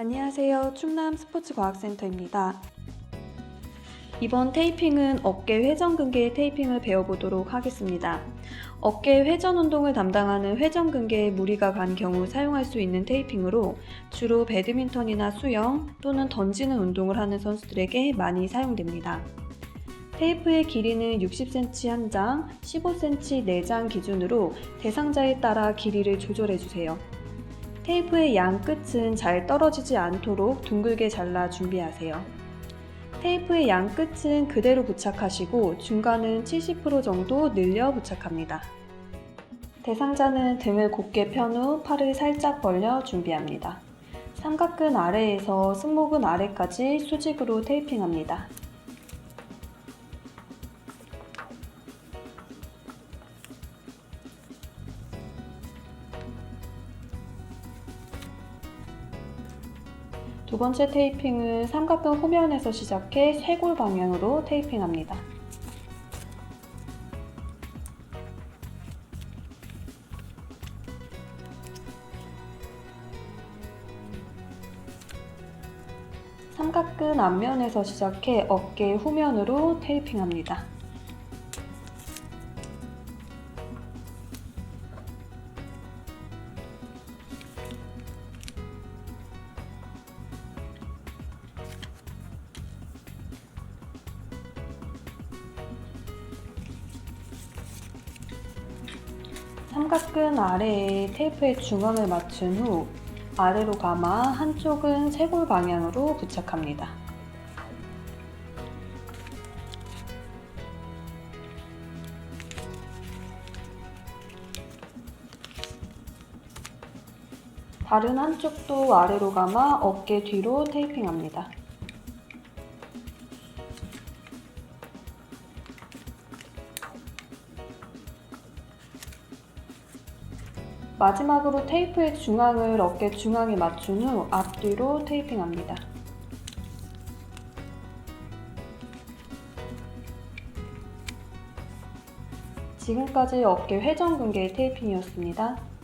안녕하세요. 충남 스포츠과학센터입니다. 이번 테이핑은 어깨 회전근개 테이핑을 배워보도록 하겠습니다. 어깨 회전 운동을 담당하는 회전근개에 무리가 간 경우 사용할 수 있는 테이핑으로 주로 배드민턴이나 수영 또는 던지는 운동을 하는 선수들에게 많이 사용됩니다. 테이프의 길이는 60cm 한 장, 15cm 4장 기준으로 대상자에 따라 길이를 조절해 주세요. 테이프의 양 끝은 잘 떨어지지 않도록 둥글게 잘라 준비하세요. 테이프의 양 끝은 그대로 부착하시고 중간은 70% 정도 늘려 부착합니다. 대상자는 등을 곧게 편 후 팔을 살짝 벌려 준비합니다. 삼각근 아래에서 승모근 아래까지 수직으로 테이핑합니다. 두 번째 테이핑은 삼각근 후면에서 시작해 쇄골 방향으로 테이핑합니다. 삼각근 앞면에서 시작해 어깨 후면으로 테이핑합니다. 삼각근 아래에 테이프의 중앙을 맞춘 후 아래로 감아 한쪽은 쇄골 방향으로 부착합니다. 다른 한쪽도 아래로 감아 어깨 뒤로 테이핑합니다. 마지막으로 테이프의 중앙을 어깨 중앙에 맞춘 후 앞뒤로 테이핑합니다. 지금까지 어깨 회전 근개 테이핑이었습니다.